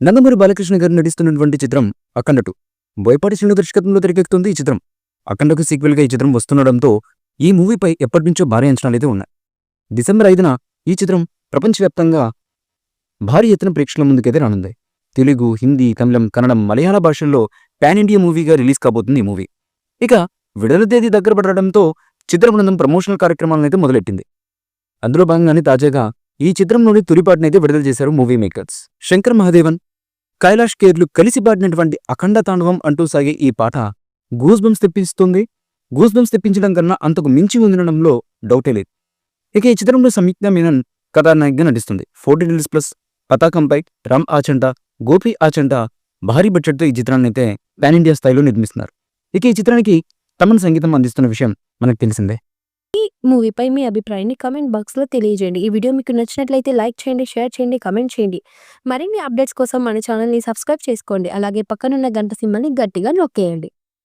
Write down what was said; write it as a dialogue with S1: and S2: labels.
S1: నందమూరి బాలకృష్ణ గారు నటిస్తున్నటువంటి చిత్రం అఖండటు. బోయపాటి శ్రీను దర్శకత్వంలో తెరకెక్కుతుంది ఈ చిత్రం. అఖండకు సీక్వెల్గా గా ఈ చిత్రం వస్తుండడంతో ఈ మూవీపై ఎప్పటి నుంచో భారీ అంచనాలైతే ఉన్నాయి. డిసెంబర్ ఐదున ఈ చిత్రం ప్రపంచవ్యాప్తంగా భారీ ఎత్తున ప్రేక్షకుల ముందుకైతే రానుంది. తెలుగు హిందీ తమిళం కన్నడం మలయాళ భాషల్లో పాన్ ఇండియా మూవీగా రిలీజ్ కాబోతుంది ఈ మూవీ. ఇక విడుదల తేదీ దగ్గర పడడంతో చిత్ర బృందం ప్రమోషనల్ కార్యక్రమాలను అయితే మొదలెట్టింది. అందులో భాగంగానే తాజాగా ఈ చిత్రంలోని తురిపాటునైతే విడుదల చేశారు మూవీ మేకర్స్. శంకర్ మహాదేవన్ కైలాష్ కేర్లు కలిసిపాడినటువంటి అఖండ తాండవం అంటూ సాగే ఈ పాట గూస్ తెప్పిస్తుంది. గూస్ తెప్పించడం కన్నా అంతకు మించి ఉండడంలో డౌటే లేదు. ఇక ఈ చిత్రంలో సంయుక్త మీనన్ కథానాయకగా నటిస్తుంది. ఫోర్టీ డీల్స్ ప్లస్ పతాకంపై రామ్ ఆచంట గోపి ఆచంట భారీ బడ్జెట్తో ఈ చిత్రాన్ని అయితే పాన్ ఇండియా స్థాయిలో నిర్మిస్తున్నారు. ఇక ఈ చిత్రానికి తమన్ సంగీతం అందిస్తున్న విషయం మనకు తెలిసిందే.
S2: మూవీపై మీ అభిప్రాయాన్ని కమెంట్ బాక్స్లో తెలియజేయండి. ఈ వీడియో మీకు నచ్చినట్లయితే లైక్ చేయండి షేర్ చేయండి కామెంట్ చేయండి. మరిన్ని అప్డేట్స్ కోసం మన ఛానల్ని సబ్స్క్రైబ్ చేసుకోండి. అలాగే పక్కనున్న గంట సింబల్ని గట్టిగా నొక్కేయండి.